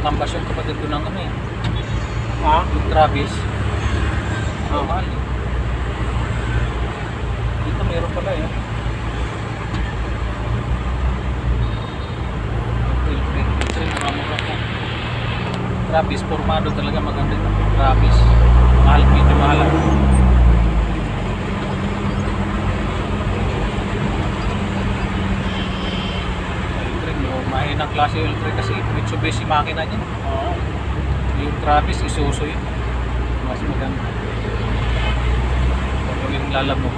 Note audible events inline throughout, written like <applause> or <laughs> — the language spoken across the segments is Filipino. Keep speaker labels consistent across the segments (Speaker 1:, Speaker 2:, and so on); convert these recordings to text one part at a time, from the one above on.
Speaker 1: makambas yung kapatid ko ng ano eh. Ha?
Speaker 2: Yung Travis.
Speaker 1: Ha?
Speaker 2: Oh. Mahal eh. Dito meron pala eh. Travis, formado talaga maganda ng Travis. Mahal, medyo mahal. Mahinang klase yung filtrin kasi Mitsubishi makina niya.
Speaker 1: Oo.
Speaker 2: Yung Travis, isuso yun. Mas maganda. Pag yung lalamog.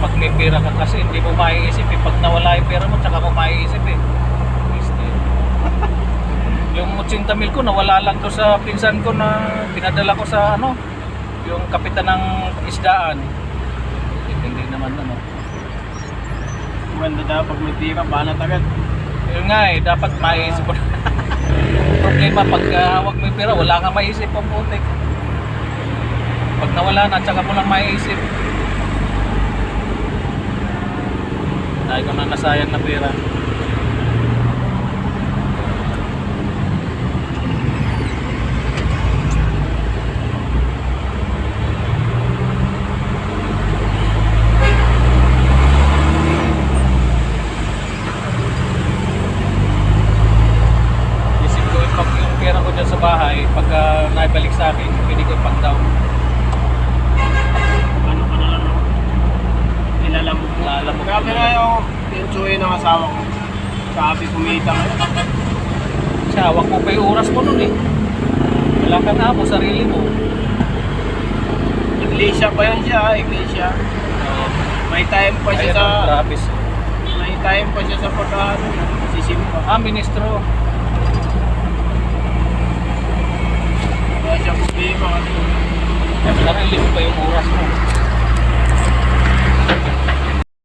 Speaker 2: Pag may pera ka kasi, hindi mo maiisip eh. Pag nawala yung pera mo, tsaka mo maiisip eh. Waste eh. Yung 80 mil ko nawala lang to sa pinsan ko na pinadala ko sa ano, yung kapitan ng isdaan. Hindi naman ano.
Speaker 1: Maganda daw pag may pira, banat agad.
Speaker 2: Yun nga eh, dapat maiisip mo. <laughs> Problema pag uh, mo yung pera, wala kang maisip ang putik. Pag nawala na, tsaka mo lang maiisip. Dahil ko na nasayang na pera. Isip ko yung, pag yung pera ko dyan sa bahay, pag uh, naibalik sa akin, pwede ko pang down.
Speaker 1: Ano ka na lang no? Nilalamog mo.
Speaker 2: Nilalamog ko
Speaker 1: Grabe
Speaker 2: na.
Speaker 1: yung pinsuin ng asawa ko. Sabi kumita ngayon.
Speaker 2: Siya, hawak mo pa yung oras mo nun eh. Wala ka na mo, sarili mo.
Speaker 1: Iglesia pa yan siya, iglesia. May time pa siya sa...
Speaker 2: Travis.
Speaker 1: May time pa siya sa pagkaano. Sisimpa.
Speaker 2: Ah, ministro. Sarili mo pa yung oras mo.